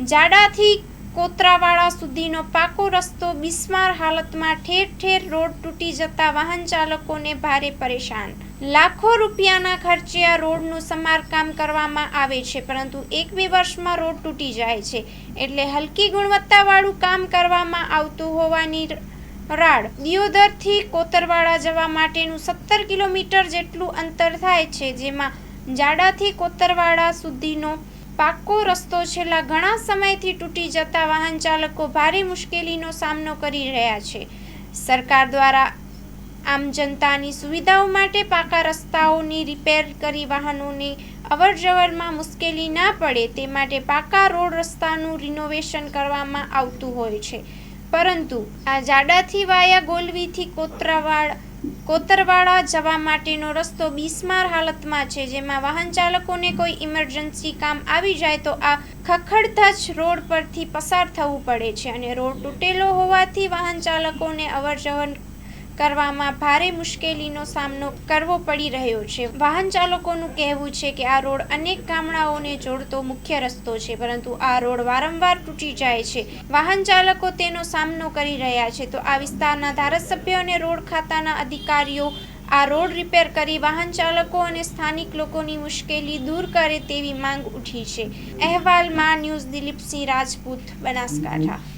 જાડાથી કોતરાવાળા સુધીનો પાકો રસ્તો બિસ્માર હાલતમાં ઠેર ઠેર રોડ તૂટી જતા વાહન ચાલકોને ભારે પરેશાન. લાખો રૂપિયાના ખર્ચે આ રોડનું સમારકામ કરવામાં આવે છે, પરંતુ એક બે વર્ષમાં રોડ તૂટી જાય છે. એટલે હલકી ગુણવત્તાવાળું કામ કરવામાં આવતું હોવાની રાડ દિયોદરથી કોતરવાડા જવા માટેનું સત્તર કિલોમીટર જેટલું અંતર થાય છે, જેમાં જાડાથી કોતરવાડા સુધીનો પાક્કો રસ્તો છેલ્લા ઘણા સમયથી તૂટી જતા વાહન ચાલકો ભારે મુશ્કેલીનો સામનો કરી રહ્યા છે. સરકાર દ્વારા આમ જનતાની સુવિધાઓ માટે પાકા રસ્તાઓની રિપેર કરી વાહનોની અવરજવરમાં મુશ્કેલી ના પડે તે માટે પાકા રોડ રસ્તાનું રિનોવેશન કરવામાં આવતું હોય છે. પરંતુ આ જાડાથી વાયા ગોલવીથી કોતરાવાડ કોતરવાડા જવા માટેનો રસ્તો બિસ્માર હાલતમાં છે. જેમાં વાહન ચાલકોને કોઈ ઇમરજન્સી કામ આવી જાય તો આ ખખડધજ રોડ પરથી પસાર થવું પડે છે અને રોડ તૂટેલો હોવાથી વાહન ચાલકોને અવરજવર કરવામાં ભારે મુશ્કેલીનો સામનો કરવો પડી રહ્યો છે. વાહન ચાલકોનું કહેવું છે કે આ રોડ અનેક ગામડાઓને જોડતો મુખ્ય રસ્તો છે, પરંતુ આ રોડ વારંવાર તૂટી જાય છે. વાહન ચાલકો તેનો સામનો કરી રહ્યા છે. તો આ વિસ્તારના ધારાસભ્યો અને રોડ ખાતાના અધિકારીઓ આ રોડ રિપેર કરી વાહન ચાલકો અને સ્થાનિક લોકોની મુશ્કેલી દૂર કરે તેવી માંગ ઉઠી છે. અહેવાલમાં ન્યૂઝ દિલીપસિંહ રાજપૂત, બનાસકાંઠા.